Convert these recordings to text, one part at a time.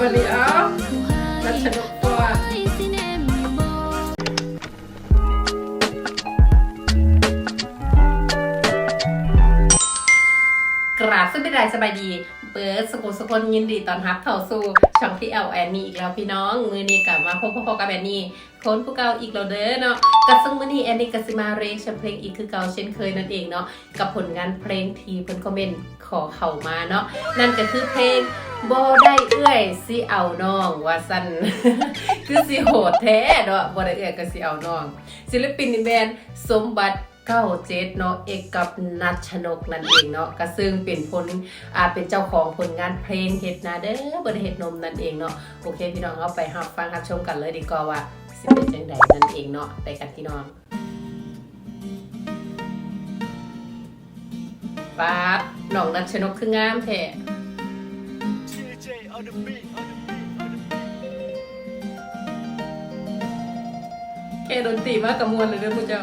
บันนี้เอารัชนกตัวกราบสบายดีสบายดี เปิดสกุลสกุลยินดีตอนรับเข้าสู่ช่องที่เอลแอนนี่อีกแล้วพี่น้อง มือนี้กลับมาพบพ่อกับแอนนี่คนผู้เก่าอีกแล้วเด้อเนาะกับซึ่งมือนี้แอนนี่กัสิมาเรคชันเพลงอีกคือเก่าเช่นเคยนั่นเองเนาะกับผลงานเพลงทีเพิ่นคอมเมนต์ขอเข้ามาเนาะนั่นก็คือเพลงบได้เอื้อยสิเอาน้องว่าซั่นคือสิโหดแท้เนาะบได้เอื้อยก็สิเอาน้อง ศิลปินในแบรนด์สมบัติ เก้าเจ็ดเนาะเอกกับนัชนกนั่นเองเนาะก็ซึ่งเป็นผลอ่าเป็นเจ้าของผลงานเพลงเฮ็ดนาเด้อบริเฮ็ดนมนั่นเองเนาะโอเคพี่น้องเอาไปรับฟังรับชมกันเลยดีกว่าว่าสิเป็นจังใดนั่นเองเนาะไปกันพี่น้องป๊าบน้องนัชนกคืองามแท้ DJ on the beat, on the beat, on the beat. แค่ดนตรีมากกับมวลเลยเด้อผู้เจ้า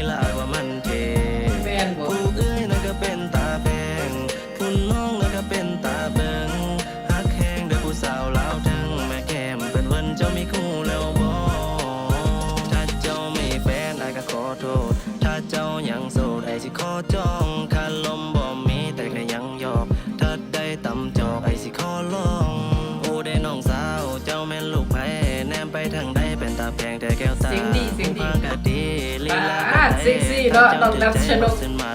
เซ็กซี่เนอะน้องนัชนกเส้นมา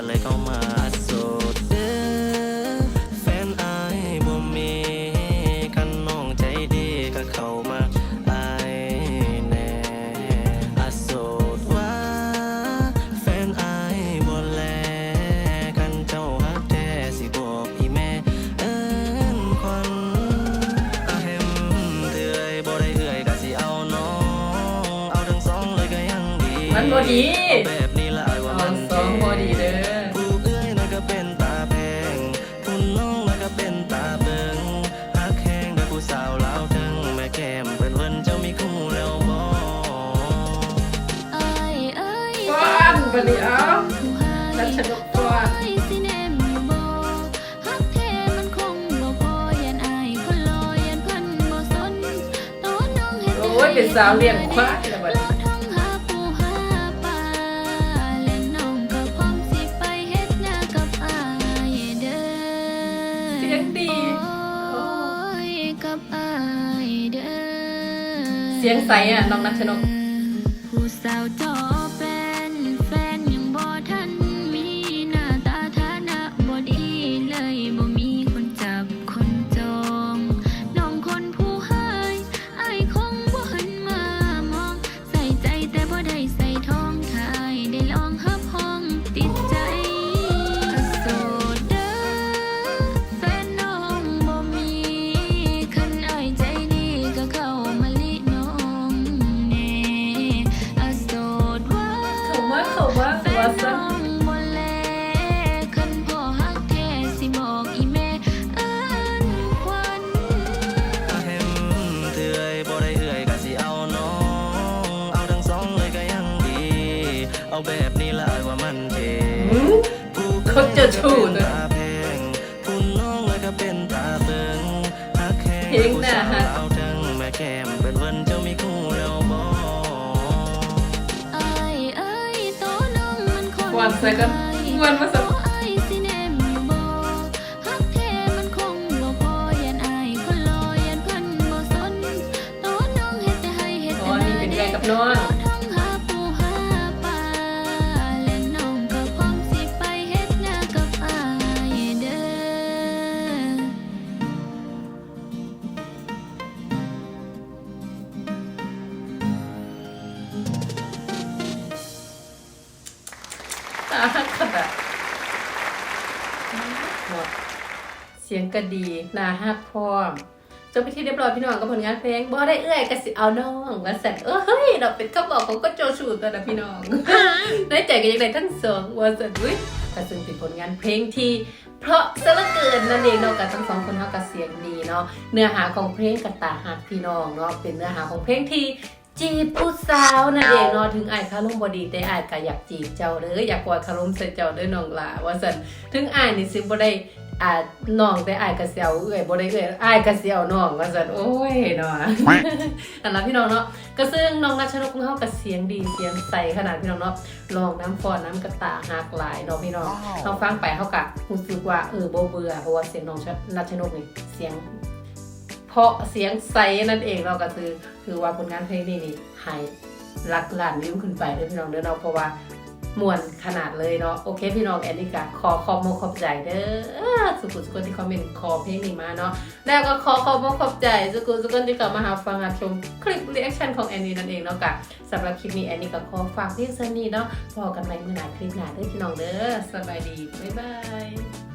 บัดนี้เอารัชนกตัวโอ้ยเป็นสาวเลี้ยงควายแล้วบัดนี้เสียงดีโอ้กับอายเด้อเสียงใสอะน้องนัชนก ผู้สาวจอ ลองหับห้ เอ้ยโตน้องมันคนวันใส่กันวันมาสักอายสิแนมอยู่บ่ฮักแท้มัน หมด เสียงก็ดีนาหักพร้อมจบไปที่เรียบร้อยพี่น้องกับผลงานเพลงบ่ได้เอื้อยก็สิเอาน้องว่าสั่นเออเฮ้ยเราเป็นคำบอกของก็โจชูตัวนะพี่น้องได้ใจกันยังไงทั้งสองว่าสั่นอุ้ยแต่ซึ่งเป็นผลงานเพลงที่เพราะซะเหลือเกินนั่นเองเนาะกับทั้งสองคนเขากับเสียงดีเนาะเนื้อหาของเพลงกับตาหักพี่น้องเนาะเป็นเนื้อหาของเพลงที่ จีบผู้สาวนั่นเองเนาะถึงอายคารมบดีแต่อายก็อยากจีบเจ้าเลยอยากกอดคารมใส่เจ้าเด้วยน้องหลาว่าซั่นถึงอายนี่สิบ่ได้อ่าน้องแต่อายก็สิเอาเอื้อยบ่ได้เอื้อยอายก็สิเอาน้องว่าซั่นโอ้ยเนาะอันนั้นพี่น้องเนาะก็ซึ่งน้องรัชนกของเฮาก็เสียงดีเสียงใสขนาดพี่น้องเนาะลองน้ำฟอนน้ำกระตาหักหลายเนาะพี่น้องเราฟังไปเฮาก็รู้สึกว่าเออบ่เบื่อเพราะว่าเสียงน้องรัชนกนี่เสียง เพราะเสียงใสนั่นเองเราก็คือคือว่าผลงานเพลงนี้นี่ให้หลักล้านวิวขึ้นไปเด้อพี่น้องเด้อเนาะเพราะว่ามวนขนาดเลยเนาะโอเคพี่น้องแอนนี่กะขอขอบมขอบใจเด้อสุขุสุขนที่คอมเมนต์ขอเพลงนี้มาเนาะแล้วก็ขอขอบมขอบใจสุขุสุขนที่กลับมาหาฟังชมคลิปรีแอคชั่นของแอนนี่นั่นเองเนาะกะสำหรับคลิปนี้แอนนี่ก็ขอฝากเพียงเท่านี้เนาะพอกันใหม่เมื่อไหร่คลิปหน้าเด้อพี่น้องเด้อสบายดีบ๊ายบาย